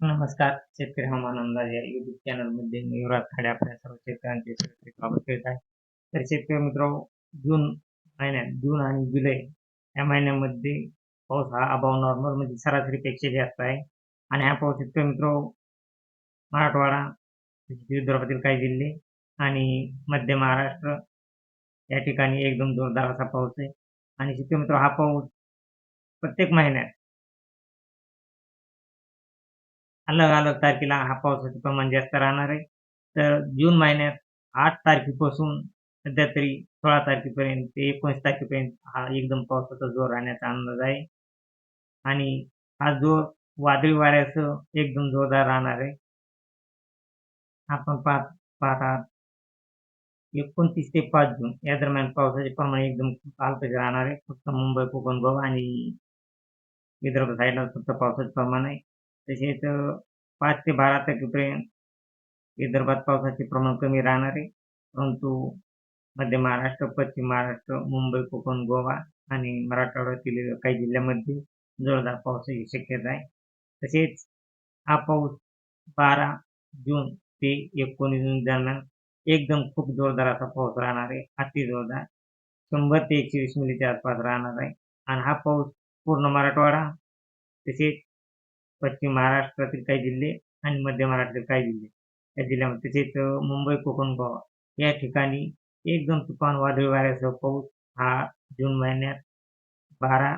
नमस्कार शेतकरी हवामान अंदाज या युट्यूब चॅनलमध्ये मी युवराज खाडे आपल्या सर्व शेतकऱ्यांचे स्वागत करीत आहे. तर शेतकरी मित्र जून महिन्यात जून आणि जुलै या महिन्यामध्ये पाऊस हा अभाव नॉर्मल म्हणजे सरासरीपेक्षा जास्त आहे. आणि हा पाऊस शेतकरी मित्र मराठवाडा विदर्भातील काही जिल्हे आणि मध्य महाराष्ट्र या ठिकाणी एकदम जोरदार असा पाऊस आहे. आणि शेतकरी मित्र हा पाऊस प्रत्येक महिन्यात अलग अलग तारखेला हा पावसाचे प्रमाण जास्त राहणार आहे. तर जून महिन्यात आठ तारखेपासून सध्या तरी सोळा तारखेपर्यंत ते एकोणीस तारखेपर्यंत हा एकदम पावसाचा जोर राहण्याचा अंदाज आहे. आणि हा जोर वादळी वाऱ्यासह एकदम जोरदार राहणार आहे. आपण पाहत आहात. एकोणतीस ते पाच जून या दरम्यान पावसाचे प्रमाण एकदम हलकं राहणार आहे. फक्त मुंबई कोकण गोवा आणि विदर्भ साईडला फक्त पावसाचे प्रमाण आहे. तसेच पाच ते बारा तारखेपर्यंत विदर्भात पावसाचे प्रमाण कमी राहणार आहे. परंतु मध्य महाराष्ट्र पश्चिम महाराष्ट्र मुंबई कोकण गोवा आणि मराठवाड्यातील काही जिल्ह्यामध्ये जोरदार पावसाची शक्यता आहे. तसेच हा पाऊस बारा जून ते एकोणीस जून दरम्यान एकदम खूप जोरदार असा पाऊस राहणार आहे. अति जोरदार. शंभर ते एकशे वीस मिलीच्या आसपास राहणार आहे. आणि हा पाऊस पूर्ण मराठवाडा तसेच पश्चिम महाराष्ट्रातील काही जिल्हे आणि मध्य महाराष्ट्रातील काही जिल्हे. या जिल्ह्यामध्ये तसेच मुंबई कोकण गोवा या ठिकाणी एकदम तुफान वादळी वाऱ्यासह पाऊस हा जून महिन्यात बारा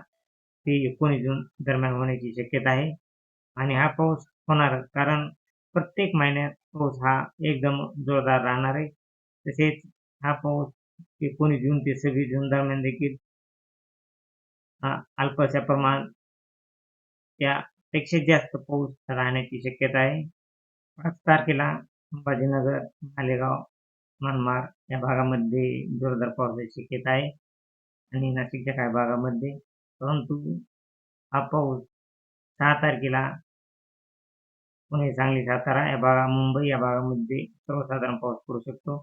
ते एकोणीस जून दरम्यान होण्याची शक्यता आहे. आणि हा पाऊस होणार कारण प्रत्येक महिन्यात पाऊस हा एकदम जोरदार राहणार आहे. तसेच हा पाऊस एकोणीस जून ते सव्वीस जून दरम्यान देखील हा अल्पशा प्रमाण त्या पेक्षा जास्त पाऊस राहण्याची शक्यता आहे. पाच तारखेला संभाजीनगर मालेगाव मनमाड या भागामध्ये जोरदार पावसाची शक्यता आहे आणि नाशिकच्या काही भागामध्ये. परंतु हा पाऊस सहा तारखेला पुणे सांगली सातारा या भागा मुंबई या भागामध्ये सर्वसाधारण पाऊस पडू शकतो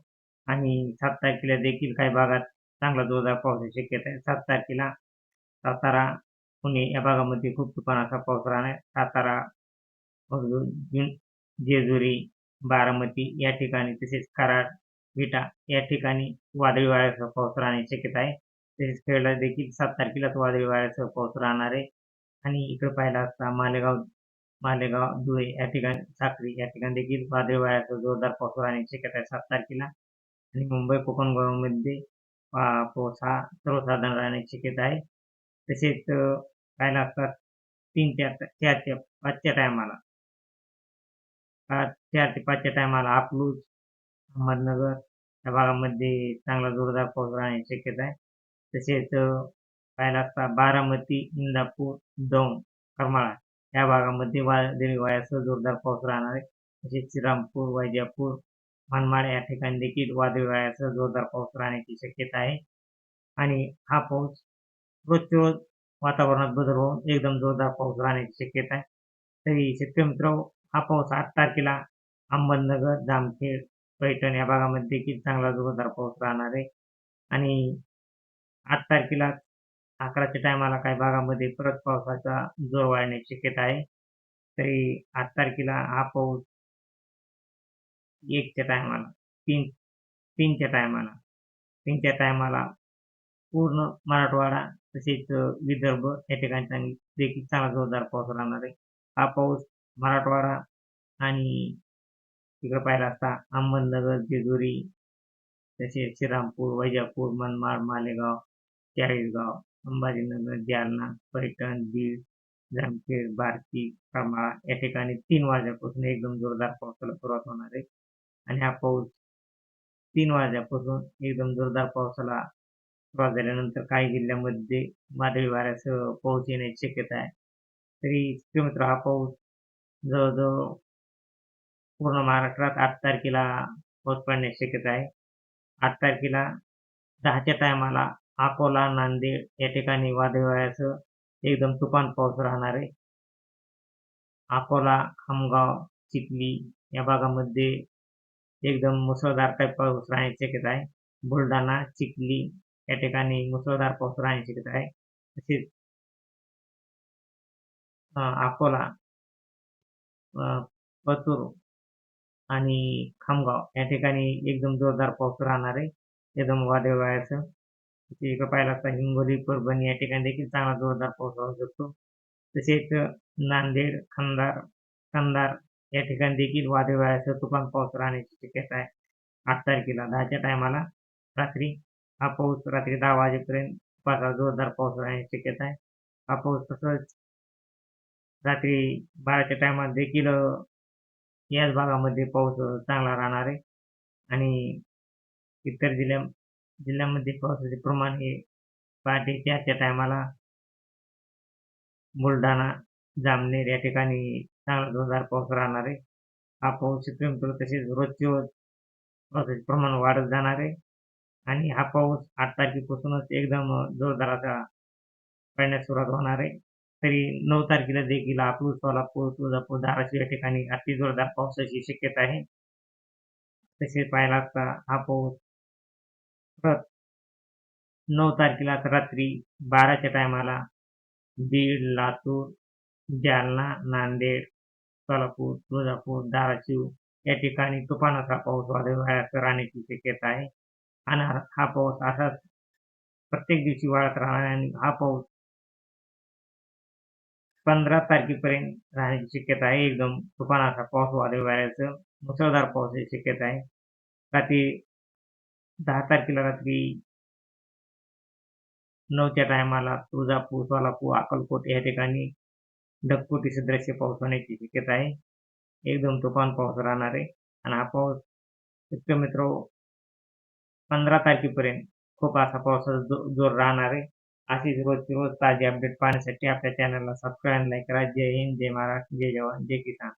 आणि सात तारखेला देखील काही भागात चांगला जोरदार पावसाची शक्यता आहे. सात तारखेला सातारा पुणे या भागामध्ये खूप दुकानाचा पाऊस राहणार सातारा जेजुरी बारामती या ठिकाणी तसेच कराड विटा या ठिकाणी वादळी वाऱ्यासह पाऊस राहण्याची शक्यता आहे. तसेच खेळला देखील सात तारखेलाच वादळी वाऱ्यासह पाऊस राहणार आहे. आणि इकडे पाहिला असता मालेगाव मालेगाव धुळे या ठिकाणी साक्री या ठिकाणी देखील वादळी वाऱ्यासह जोरदार पाऊस राहण्याची शक्यता आहे सात तारखेला. आणि मुंबई कोकण गोव्यामध्ये पाऊस हा सर्वसाधारण राहण्याची शक्यता आहे. तसेच काय लागतात? तीन चार चार ते पाचच्या टायमाला चार ते पाचच्या टायमाला अकलूज अहमदनगर या भागामध्ये चांगला जोरदार पाऊस राहण्याची शक्यता आहे. तसेच पाहायला असता बारामती इंदापूर दौंड करमाळा या भागामध्ये वादळी वाऱ्यासह जोरदार पाऊस राहणार आहे. तसेच श्रीरामपूर वैजापूर मनमाड या ठिकाणी देखील वादळी वाऱ्यासह जोरदार पाऊस राहण्याची शक्यता आहे. आणि हा पाऊस रोजच्या रोज वातावरणात बदल होऊन एकदम जोरदार पाऊस राहण्याची शक्यता आहे. तरी शेतकरी मित्र हा पाऊस आठ तारखेला अहमदनगर जामखेड पैठण या भागामध्ये देखील चांगला जोरदार पाऊस राहणार आहे. आणि आठ तारखेला अकराच्या टायमाला काही भागामध्ये परत पावसाचा जोर वाढण्याची शक्यता आहे. तरी आठ तारखेला हा पाऊस एकच्या टायमाला तीन तीनच्या टायमाला तीनच्या टायमाला पूर्ण मराठवाडा तसेच विदर्भ या ठिकाणी देखील चांगला जोरदार पाऊस राहणार आहे. हा पाऊस मराठवाडा आणि तिकडे पाहिला असता अहमदनगर जेजुरी तसेच श्रीरामपूर वैजापूर मनमाड मालेगाव चाळीसगाव अंबाजीनगर जालना पैठण बीड जामखेड बार्शी करमाळा या ठिकाणी तीन वाजल्यापासून एकदम जोरदार पावसाला सुरुवात होणार आहे. आणि हा पाऊस तीन वाजल्यापासून एकदम जोरदार पावसाला सुरुवात झाल्यानंतर काही जिल्ह्यामध्ये वादळी वाऱ्यासह पाऊस येण्याची शक्यता आहे. तरी मित्र हा पाऊस जवळजवळ पूर्ण महाराष्ट्रात आठ तारखेला पाऊस पडण्याची शक्यता आहे. आठ तारखेला दहाच्या टायमाला अकोला नांदेड या ठिकाणी वादळी वाऱ्यासह एकदम तुफान पाऊस राहणार आहे. अकोला खामगाव चिखली या भागामध्ये एकदम मुसळधार टाईप पाऊस राहण्याची शक्यता आहे. बुलढाणा चिखली या ठिकाणी मुसळधार पाऊस राहण्याची शक्यता आहे तसेच अकोला पतूर आणि खामगाव या ठिकाणी एकदम जोरदार पाऊस राहणार आहे. एकदम वादळवायचं वाऱ्यासह. इकडे पाहिलं असता हिंगोली, परभणी या ठिकाणी देखील चांगला जोरदार पाऊस राहू शकतो. तसेच नांदेड, खंदार कंधार या ठिकाणी देखील वादळवायचं तुफान पाऊस राहण्याची शक्यता आहे. आठ तारखेला 10च्या टायमाला रात्री हा पाऊस रात्री दहा वाजेपर्यंत फार जोरदार पाऊस राहण्याची शक्यता आहे. हा पाऊस तसंच रात्री बाराच्या टायमात देखील याच भागामध्ये पाऊस चांगला राहणार आहे आणि इतर जिल्ह्या जिल्ह्यामध्ये पावसाचे प्रमाण हे पहाटे चारच्या टायमाला बुलढाणा, जामनेर या ठिकाणी चांगला जोरदार पाऊस राहणार आहे. हा पाऊस शक्यतो तसेच रोजचे रोज पावसाचे प्रमाण वाढत जाणार आहे आणि हा पाऊस आठ तारखेपासूनच एकदम जोरदाराचा पडण्यास सुरुवात होणार आहे. तरी नऊ तारखेला देखील अकलूज, सोलापूर, तुळजापूर, धाराशिव या ठिकाणी अति जोरदार पावसाची शक्यता आहे. तसेच पाहिला असता हा पाऊस परत नऊ तारखेला रात्री 12च्या टायमाला बीड, लातूर, जालना, नांदेड, सोलापूर, तुळजापूर, धाराशिव या ठिकाणी तुफानाचा पाऊस वादळ राहण्याची शक्यता आहे आणि हा पाऊस असाच प्रत्येक दिवशी वाढत राहणार आणि हा पाऊस 15 तारखेपर्यंत राहण्याची शक्यता आहे. एकदम तुफान असा पाऊस वादळी वाऱ्यासह मुसळधार पावसाची शक्यता आहे. रात्री दहा तारखेला रात्री नऊच्या टायमाला तुळजापूर, सोलापूर, अक्कलकोट या ठिकाणी ढगफुटी सदृश्य पाऊस होण्याची शक्यता आहे. एकदम तुफान पाऊस राहणार आहे आणि हा पाऊस मित्र पंधरा तारखेपर्यंत खूप असा पावसाचा जो जोर राहणार आहे. अशीच रोजची रोज ताजी अपडेट पाहण्यासाठी आपल्या चॅनलला सबस्क्राईब लाईक करा. जय हिंद, जय महाराष्ट्र, जय जवान, जय किसान.